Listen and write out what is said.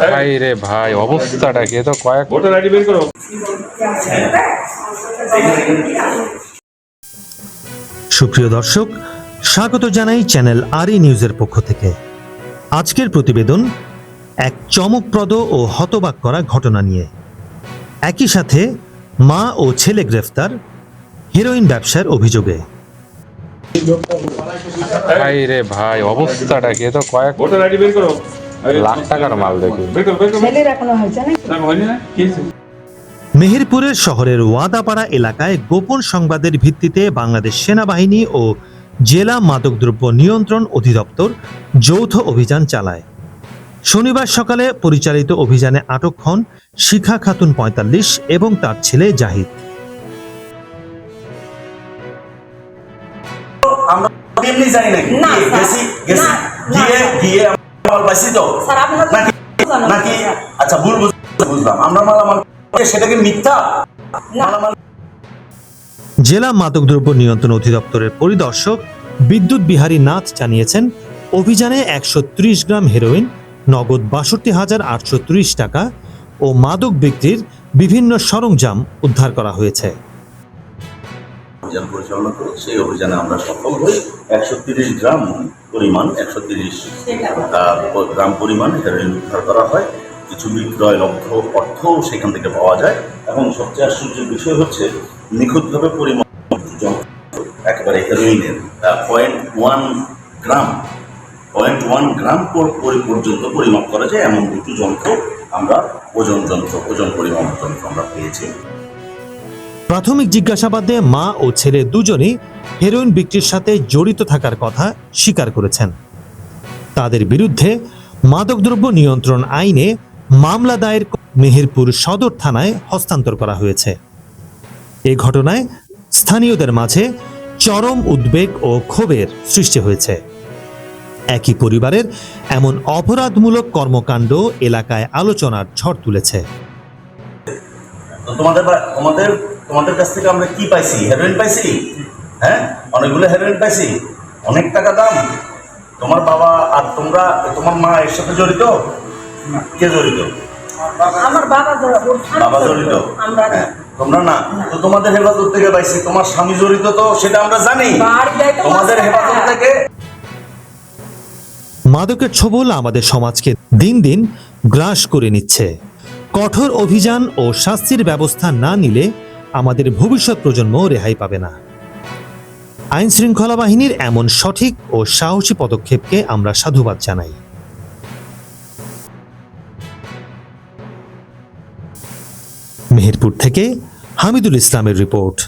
ভাই রে ভাই অবস্থাটা কি? তো কয়েক ভোটার আইডি বের করো। সুপ্রিয় দর্শক স্বাগত জানাই চ্যানেল আরই নিউজের পক্ষ থেকে। আজকের প্রতিবেদন এক চমকপ্রদ ও হতবাক করা ঘটনা নিয়ে। একই সাথে মা ও ছেলে গ্রেফতার হেরোইন ব্যবসার অভিযোগে। ভাই রে ভাই অবস্থাটা কি? তো কয়েক ভোটার আইডি বের করো। লাখ টাকার মাল দেখি। বের করো বের করো। ছেলের এখনও হয়েছে না হয়নি না? কি মেহেরপুরের শহরের ওয়াদাপাড়া এলাকায় গোপন সংবাদের ভিত্তিতে বাংলাদেশ সেনাবাহিনী ও জেলা মাদকদ্রব্য নিয়ন্ত্রণ অধিদপ্তর যৌথ অভিযান চালায়। শনিবার সকালে পরিচালিত অভিযানে আটক হন শিখা খাতুন পঁয়তাল্লিশ এবং তার ছেলে জাহিদ। আমরা এমনি যাই নাকি? না, গেছি গেছি। গিয়ে গিয়ে আমরা মাল পাইছি তো। নাকি নাকি আচ্ছা ভুল বুঝলাম। আমরা মালামাল সেটাকে মিথ্যা? মালামাল জেলা মাদকদ্রব্য নিয়ন্ত্রণ অধিদপ্তরের পরিদর্শক বিদ্যুৎ বিহারী নাথ জানিয়েছেন অভিযানে একশো ত্রিশ গ্রাম হেরোইন নগদ বাষট্টি হাজার আটশো ত্রিশ টাকা ও মাদক বিক্রির বিভিন্ন সরঞ্জাম উদ্ধার করা হয়েছে। অভিযান পরিচালনা করি, সেই অভিযানে আমরা সফল হই। একশো তিরিশ গ্রাম পরিমাণ, একশো তিরিশ গ্রাম পরিমাণ হেরোইন উদ্ধার করা হয়। কিছু বিক্রয় লব্ধ অর্থও সেখান থেকে পাওয়া যায়। এবং সবচেয়ে আশ্চর্যের বিষয় হচ্ছে, নিখুঁতভাবে পরিমাণ একেবারে হেরোইনের point one gram point one gram পর- পর্যন্ত পরিমাপ করা যায়। এমন দুটি যন্ত্র আমরা, ওজন যন্ত্র, ওজন পরিমাপ যন্ত্র আমরা পেয়েছি। প্রাথমিক জিজ্ঞাসাবাদে মা ও ছেলে দুজনই হেরোইন বিক্রির সাথে জড়িত থাকার কথা স্বীকার করেছেন। তাদের বিরুদ্ধে মাদকদ্রব্য নিয়ন্ত্রণ আইনে মামলা দায়ের মেহেরপুর সদর থানায় হস্তান্তর করা হয়েছে। এ ঘটনায় স্থানীয়দের মাঝে চরম উদ্বেগ ও ক্ষোভের সৃষ্টি হয়েছে। একই পরিবারের এমন অপরাধমূলক কর্মকাণ্ড এলাকায় আলোচনার ঝড় তুলেছে। তোমাদের তোমাদের তোমাদের কাছ থেকে আমরা কি পাইছি? হেরোইন পাইছি? হ্যাঁ? অনেকগুলো হেরোইন পাইছি। অনেক টাকা দাম। তোমার বাবা আর তোমরা তোমার মা এর সাথে জড়িত? কে জড়িত? আমার বাবা জড়িত। হ্যাঁ তোমরা না। তো তোমাদের হেফাজত থেকে পাইছি। তোমার স্বামী জড়িত তো সেটা আমরা জানি। তোমাদের হেফাজত থেকে? মাদকের ছোবল আমাদের সমাজকে দিন দিন গ্রাস করে নিচ্ছে। কঠোর অভিযান ও শাস্তির ব্যবস্থা না নিলে আমাদের ভবিষ্যৎ প্রজন্ম রেহাই পাবে না। আইন শৃঙ্খলা বাহিনীর এমন সঠিক ও সাহসী পদক্ষেপকে আমরা সাধুবাদ জানাই। মেহেরপুর থেকে হামিদুল ইসলামের রিপোর্ট।